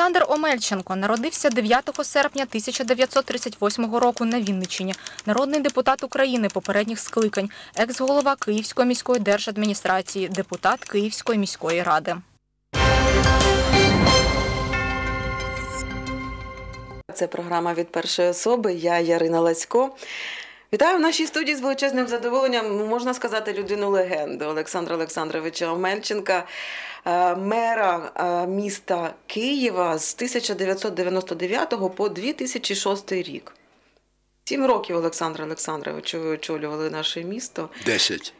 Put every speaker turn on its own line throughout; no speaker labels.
Олександр Омельченко народився 9 серпня 1938 року на Вінниччині. Народний депутат України попередніх скликань, екс-голова Київської міської держадміністрації, депутат Київської міської ради.
Це програма від першої особи. Я Ярина Ласько. Вітаю в нашій студії з величезним задоволенням. Можна сказати, людину легенду Олександра Олександровича Омельченка, е, мера е, міста Києва з 1999 по 2006 рік. Сім років Олександра Олександровичу ви очолювали наше місто.
Десять.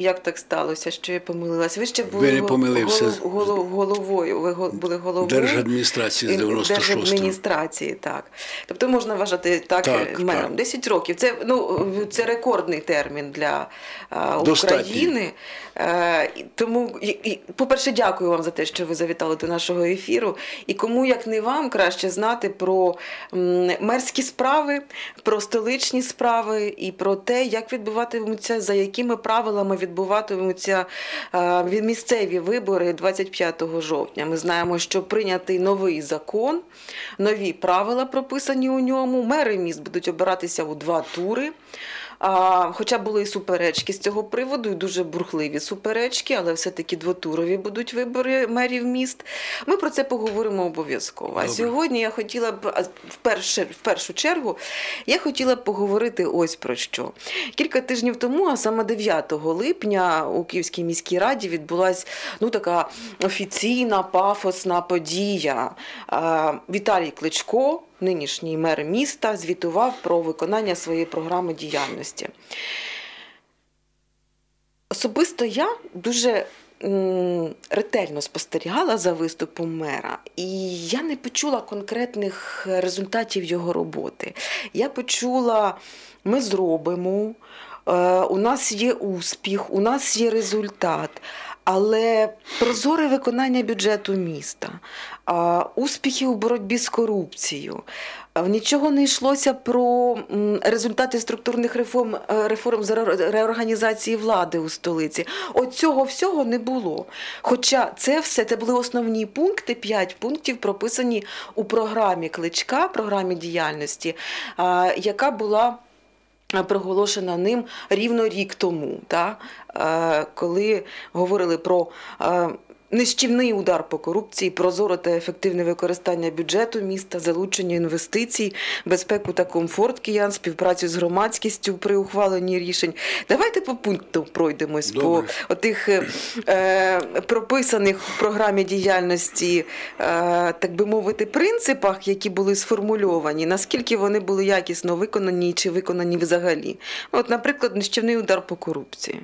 Як так сталося, що я помилилась? Ви ще були
Ви не помилився.
голов- голов- головою. Ви були головою
Держадміністрації з 96-го.
Держадміністрації, так. Тобто можна вважати так,
Так,
мером.
так.
10 років. Це, ну, це рекордний термін для а, України. Е, тому, і- і, по-перше, дякую вам за те, що ви завітали до нашого ефіру. І кому, як не вам, краще знати про м, мерські справи, про столичні справи і про те, як відбуватимуться, за якими правилами відбуватимуться е, місцеві вибори 25 жовтня. Ми знаємо, що прийнятий новий закон, нові правила прописані у ньому. Мери міст будуть обиратися у два тури. А, хоча були і суперечки з цього приводу, і дуже бурхливі суперечки, але все-таки двотурові будуть вибори мерів міст. Ми про це поговоримо обов'язково. А сьогодні я хотіла б а, вперше, в першу чергу, я хотіла б поговорити ось про що. Кілька тижнів тому, а саме 9 липня, у Київській міській раді відбулася ну, така офіційна пафосна подія. Віталій Кличко, нинішній мер міста, звітував про виконання своєї програми діяльності. Особисто я дуже ретельно спостерігала за виступом мера, і я не почула конкретних результатів його роботи. Я почула, ми зробимо, е, у нас є успіх, у нас є результат. Але прозоре виконання бюджету міста, успіхи у боротьбі з корупцією. Нічого не йшлося про результати структурних реформ, е, реформ з реорганізації влади у столиці. От цього всього не було. Хоча це все це були основні пункти, п'ять пунктів прописані у програмі кличка, програмі діяльності, яка була проголошена ним рівно рік тому, та, е, коли говорили про е, нищівний удар по корупції, прозоре та ефективне використання бюджету міста, залучення інвестицій, безпеку та комфорт киян, співпрацю з громадськістю при ухваленні рішень. Давайте по пункту пройдемось
Добре.
по отих е, е, прописаних в програмі діяльності, е, так би мовити, принципах, які були сформульовані, наскільки вони були якісно виконані чи виконані взагалі. От, наприклад, нищівний удар по корупції.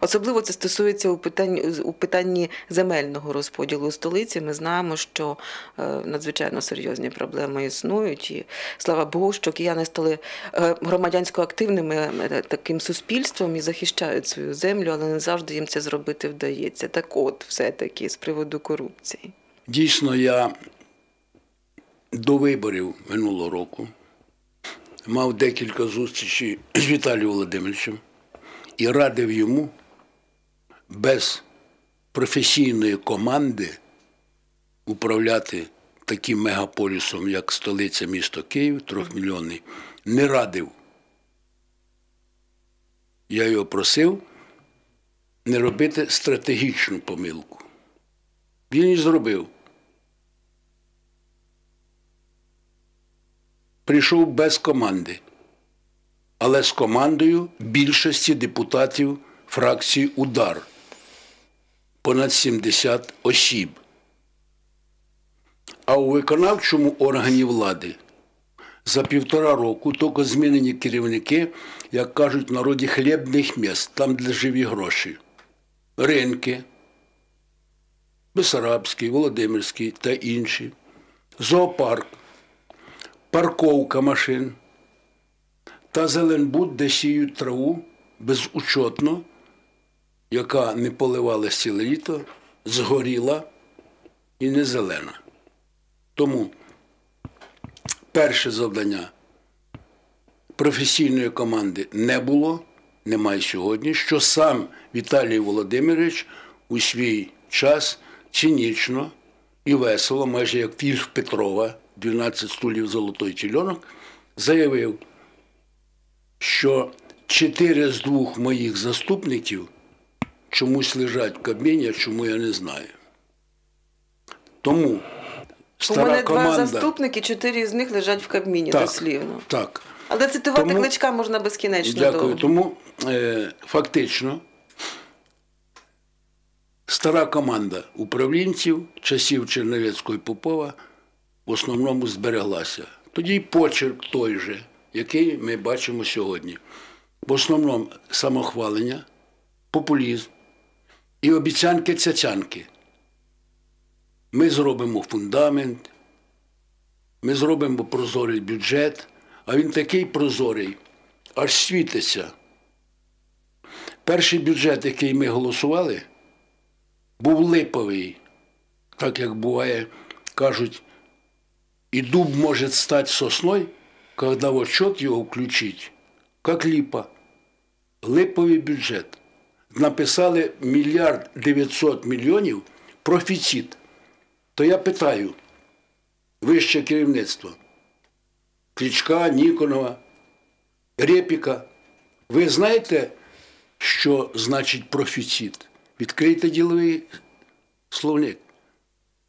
Особливо це стосується у питанні, у питанні земельного розподілу столиці. Ми знаємо, що е, надзвичайно серйозні проблеми існують. І слава Богу, що кияни стали е, громадянсько активними е, таким суспільством і захищають свою землю, але не завжди їм це зробити вдається. Так от, все-таки з приводу корупції.
Дійсно, я до виборів минулого року мав декілька зустрічей з Віталієм Володимировичем і радив йому без професійної команди управляти таким мегаполісом, як столиця місто Київ, трьохмільйонний, не радив. Я його просив не робити стратегічну помилку. Він і зробив. Прийшов без команди, але з командою більшості депутатів фракції Удар понад 70 осіб. А у виконавчому органі влади за півтора року тільки змінені керівники, як кажуть в народі, хлібних міст, там, де живі гроші, ринки, Бесарабський, Володимирський та інші, зоопарк, парковка машин та зеленбуд, де сіють траву безучотно, яка не поливалась ціле літо, згоріла і не зелена. Тому перше завдання професійної команди не було, немає сьогодні, що сам Віталій Володимирович у свій час цинічно і весело, майже як фільм Петрова, 12 стулів золотой чільонок, заявив, що чотири з двох моїх заступників чомусь лежать в Кабміні, а чому я не знаю. Тому
У мене
команда.
два заступники, чотири з них лежать в Кабміні
так,
дослівно.
так.
Але цитувати
Тому-
кличка можна безкінечно
Дякую.
довго.
Тому е, фактично стара команда управлінців часів Черновецького і Попова в основному збереглася. Тоді й почерк той же, який ми бачимо сьогодні. В основному самохвалення, популізм і обіцянки цяцянки. Ми зробимо фундамент, ми зробимо прозорий бюджет, а він такий прозорий, аж світиться. Перший бюджет, який ми голосували, був липовий, так як буває, кажуть, і дуб може стати сосною, коли в отчет його включить, як липа. Липовий бюджет. Написали мільярд 900 мільйонів профіцит. То я питаю, вище керівництво, Кличка, Ніконова, Репіка. Ви знаєте, що значить профіцит? Відкрийте діловий словник.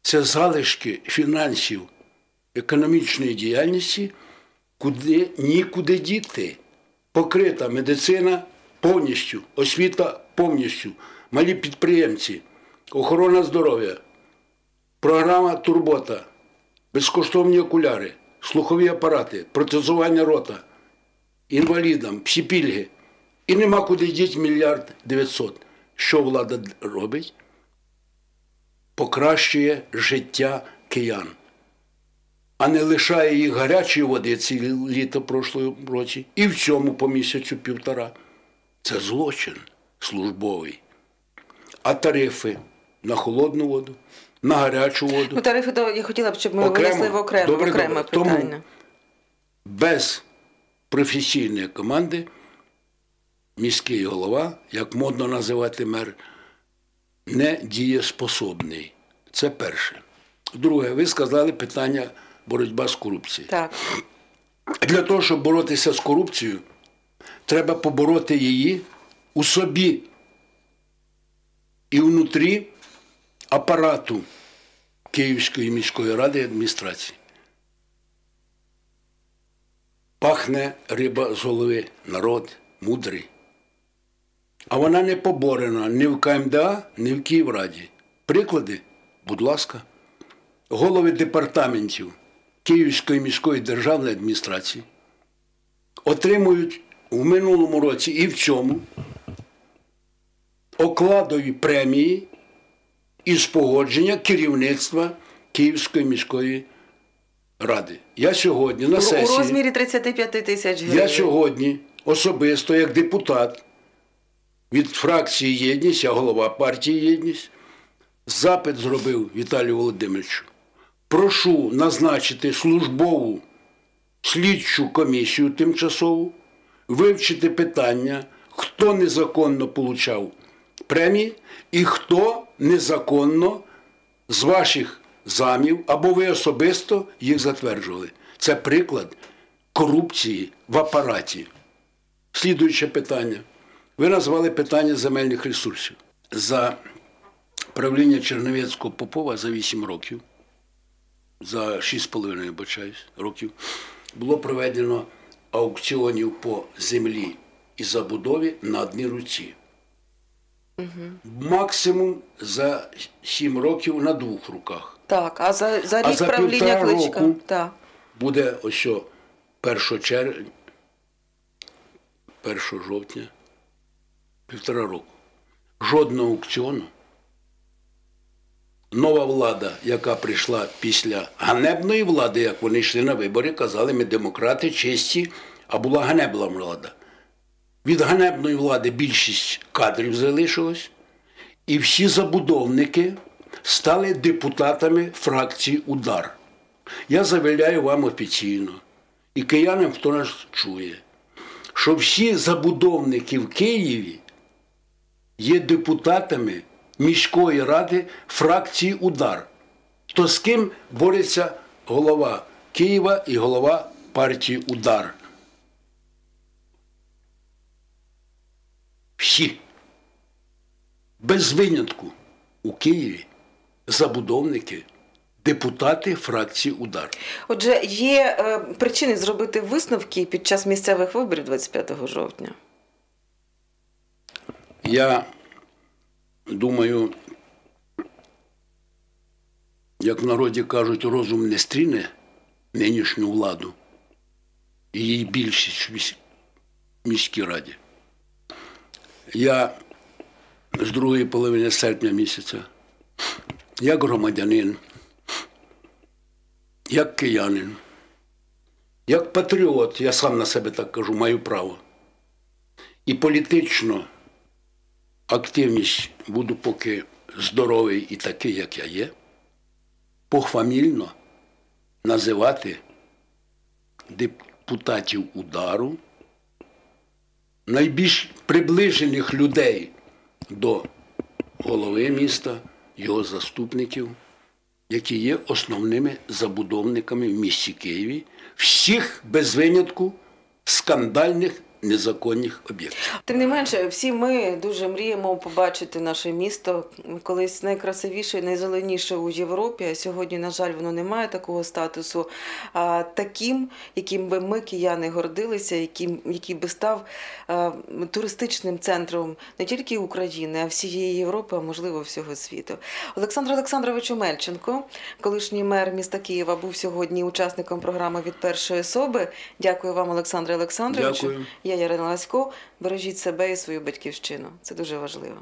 Це залишки фінансів економічної діяльності, куди нікуди діти. Покрита медицина повністю, освіта повністю, малі підприємці, охорона здоров'я, програма Турбота, безкоштовні окуляри, слухові апарати, протезування рота, інвалідам, всі пільги. І нема куди діти мільярд дев'ятсот. Що влада робить? Покращує життя киян, а не лишає їх гарячої води ці літо прошлого році і в цьому по місяцю півтора. Це злочин службовий. А тарифи на холодну воду, на гарячу воду.
Ну, тарифи, то я хотіла б, щоб ми
Окремо?
винесли в окремо,
Добре,
окреме
добре. Тому-
питання.
без професійної команди міський голова, як модно називати мер, не дієспособний. Це перше. Друге, ви сказали питання боротьба з корупцією.
Так.
Для того, щоб боротися з корупцією, треба побороти її у собі і внутрі апарату Київської міської ради і адміністрації. Пахне риба з голови, народ мудрий. А вона не поборена ні в КМДА, ні в Київраді. Приклади, будь ласка, голови департаментів Київської міської державної адміністрації отримують в минулому році і в цьому окладові премії із погодження керівництва Київської міської ради. Я сьогодні на
У, у розмірі 35 тисяч гривень.
Я сьогодні особисто, як депутат від фракції Єдність, я голова партії Єдність, запит зробив Віталію Володимировичу. Прошу назначити службову слідчу комісію тимчасову, вивчити питання, хто незаконно получав премії і хто незаконно з ваших замів або ви особисто їх затверджували. Це приклад корупції в апараті. Слідуюче питання. Ви назвали питання земельних ресурсів. За правління Черновецького Попова за 8 років, за 6,5 бачаюсь, років, було проведено аукціонів по землі і забудові на одній руці. Максимум за 7 років на двох руках.
Так, а за, за
А
рік
за
правління кличка.
року
Так.
буде ось о 1 червня, 1 жовтня, півтора року. Жодного аукціону. Нова влада, яка прийшла після ганебної влади, як вони йшли на вибори, казали, ми демократи, честі, а була ганебна влада. Від ганебної влади більшість кадрів залишилось, і всі забудовники стали депутатами фракції Удар. Я заявляю вам офіційно, і киянам, хто нас чує, що всі забудовники в Києві є депутатами міської ради фракції Удар. то з ким бореться голова Києва і голова партії Удар. Всі. Без винятку у Києві забудовники, депутати фракції Удар.
Отже, є е, причини зробити висновки під час місцевих виборів 25 жовтня.
Я думаю, як в народі кажуть, розум не стріне нинішню владу і її більшість в міській раді. Я з другої половини серпня місяця, як громадянин, як киянин, як патріот, я сам на себе так кажу, маю право. І політично активність буду поки здоровий і такий, як я є, похвамільно називати депутатів удару найбільш приближених людей до голови міста, його заступників, які є основними забудовниками в місті Києві всіх без винятку скандальних незаконних об'єктів.
Тим не менше, всі ми дуже мріємо побачити наше місто колись найкрасивіше найзеленіше у Європі. А сьогодні, на жаль, воно не має такого статусу. А таким, яким би ми, кияни, гордилися, яким, який би став а, туристичним центром не тільки України, а всієї Європи, а можливо всього світу. Олександр Олександрович Омельченко, колишній мер міста Києва, був сьогодні учасником програми від першої особи. Дякую вам, Олександре Олександровичу.
Дякую.
Я Ярина Ласько. Бережіть себе і свою батьківщину. Це дуже важливо.